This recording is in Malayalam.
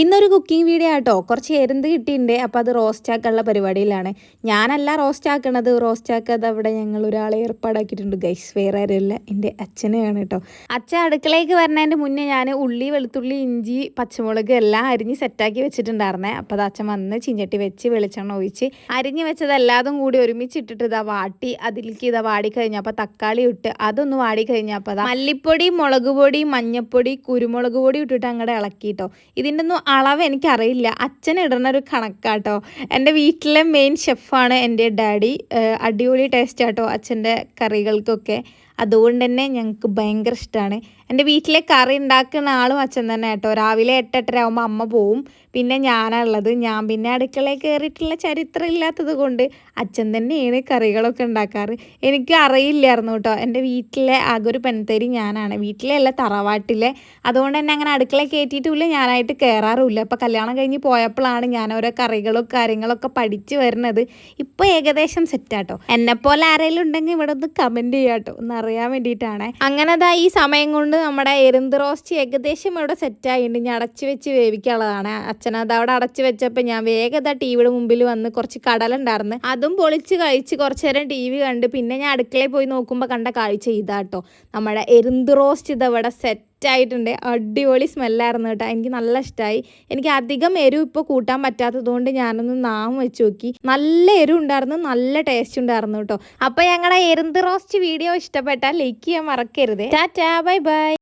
ഇന്നൊരു കുക്കിംഗ് വീഡിയോ ആട്ടോ. കുറച്ച് എരുന്ത് കിട്ടിയിട്ടുണ്ട് അപ്പോൾ അത് റോസ്റ്റ് ആക്കാനുള്ള പരിപാടിയിലാണ്. ഞാനല്ല റോസ്റ്റ് ആക്കണത്. റോസ്റ്റ് ആക്കാതെ അവിടെ ഞങ്ങൾ ഒരാളെ ഏർപ്പാടാക്കിയിട്ടുണ്ട്. ഗൈസ് വേറെ ആരുമല്ല. എന്റെ അച്ഛനെയാണ് കേട്ടോ അച്ഛൻ അടുക്കളയ്ക്ക് വരുന്നതിന്റെ മുന്നേ ഞാൻ ഉള്ളി വെളുത്തുള്ളി ഇഞ്ചി പച്ചമുളക് എല്ലാം അരിഞ്ഞ് സെറ്റാക്കി വെച്ചിട്ടുണ്ടായിരുന്നേ. അപ്പോൾ അത് അച്ഛൻ വന്ന് ചിഞ്ചട്ടി വെച്ച് വെളിച്ചെണ്ണ ഒഴിച്ച് അരിഞ്ഞ് വെച്ചത് എല്ലാതും കൂടി ഒരുമിച്ചിട്ടിട്ട് ഇതാ വാട്ടി അതിലേക്ക് ഇതാ വാടി കഴിഞ്ഞപ്പോൾ തക്കാളി ഇട്ട് അതൊന്ന് വാടി അതാ മല്ലിപ്പൊടി മുളക് പൊടി മഞ്ഞപ്പൊടി കുരുമുളക് പൊടി ഇട്ടിട്ട് അങ്ങോട്ട് ഇളക്കിയിട്ടോ ഇതിന്റെ ഒന്നും അളവ് എനിക്കറിയില്ല. അച്ഛൻ ഇടുന്ന ഒരു കണക്കാട്ടോ. എന്റെ വീട്ടിലെ മെയിൻ ഷെഫാണ് എന്റെ ഡാഡി അടിപൊളി ടേസ്റ്റ് ആട്ടോ അച്ഛന്റെ കറികൾക്കൊക്കെ. അതുകൊണ്ട് തന്നെ ഞങ്ങൾക്ക് ഭയങ്കര ഇഷ്ടമാണ് എന്റെ വീട്ടിലെ കറി ഉണ്ടാക്കുന്ന ആളും അച്ഛൻ തന്നെ കേട്ടോ. രാവിലെ എട്ടെട്ടര ആകുമ്പോൾ അമ്മ പോവും. പിന്നെ ഞാനുള്ളത് ഞാൻ പിന്നെ അടുക്കളയിൽ കയറിയിട്ടുള്ള ചരിത്രം ഇല്ലാത്തത് കൊണ്ട് അച്ഛൻ തന്നെയാണ് കറികളൊക്കെ ഉണ്ടാക്കാറ് എനിക്ക് അറിയില്ലായിരുന്നു കേട്ടോ. എന്റെ വീട്ടിലെ ആകെ ഒരു പെൺതേരി ഞാനാണ്. വീട്ടിലെ അല്ല തറവാട്ടിലെ. അതുകൊണ്ട് തന്നെ അങ്ങനെ അടുക്കളയിൽ കയറ്റിയിട്ടുമില്ല ഞാനായിട്ട് കയറാറുമില്ല അപ്പോൾ കല്യാണം കഴിഞ്ഞ് പോയപ്പോഴാണ് ഞാൻ ഓരോ കറികളും കാര്യങ്ങളൊക്കെ പഠിച്ച് വരുന്നത്. ഇപ്പോൾ ഏകദേശം സെറ്റാട്ടോ എന്നെപ്പോലെ ആരെങ്കിലും ഉണ്ടെങ്കിൽ ഇവിടെ ഒന്ന് കമന്റ് ചെയ്യാട്ടോ. ഒന്ന് അറിയാൻ വേണ്ടിയിട്ടാണ്. അങ്ങനെ ഈ സമയം കൊണ്ട് നമ്മുടെ എരുന്ത് റോസ്റ്റ് ഏകദേശം ഇവിടെ സെറ്റായിട്ടുണ്ട് ഞാൻ അടച്ചു വെച്ച് വേവിക്കാനുള്ളതാണ്. അച്ഛനത് അവിടെ അടച്ചു വെച്ചപ്പോൾ ഞാൻ വേഗത ടി വിയുടെ മുമ്പിൽ വന്ന് കുറച്ച് കടലുണ്ടായിരുന്നു. അതും പൊളിച്ച് കഴിച്ച് കുറച്ച് നേരം ടി വി കണ്ട് പിന്നെ ഞാൻ അടുക്കളയിൽ പോയി നോക്കുമ്പോൾ കണ്ട കാഴ്ച ഇതാട്ടോ. നമ്മുടെ എരുന്ത് റോസ്റ്റ് ഇതവിടെ സെറ്റ് ആയിട്ടുണ്ട്. അടിപൊളി സ്മെല്ലായിരുന്നു കേട്ടോ. എനിക്ക് നല്ല ഇഷ്ടമായി എനിക്ക് അധികം എരിവ് ഇപ്പോൾ കൂട്ടാൻ പറ്റാത്തതുകൊണ്ട് ഞാനൊന്ന് നാം വെച്ച് നോക്കി. നല്ല എരിവ് ഉണ്ടായിരുന്നു. നല്ല ടേസ്റ്റ് ഉണ്ടായിരുന്നു കേട്ടോ. അപ്പോൾ ഞങ്ങളുടെ എരുന്ത് റോസ്റ്റ് വീഡിയോ ഇഷ്ടപ്പെട്ടാൽ ലൈക്ക് ചെയ്യാൻ മറക്കരുത്. Tata bye bye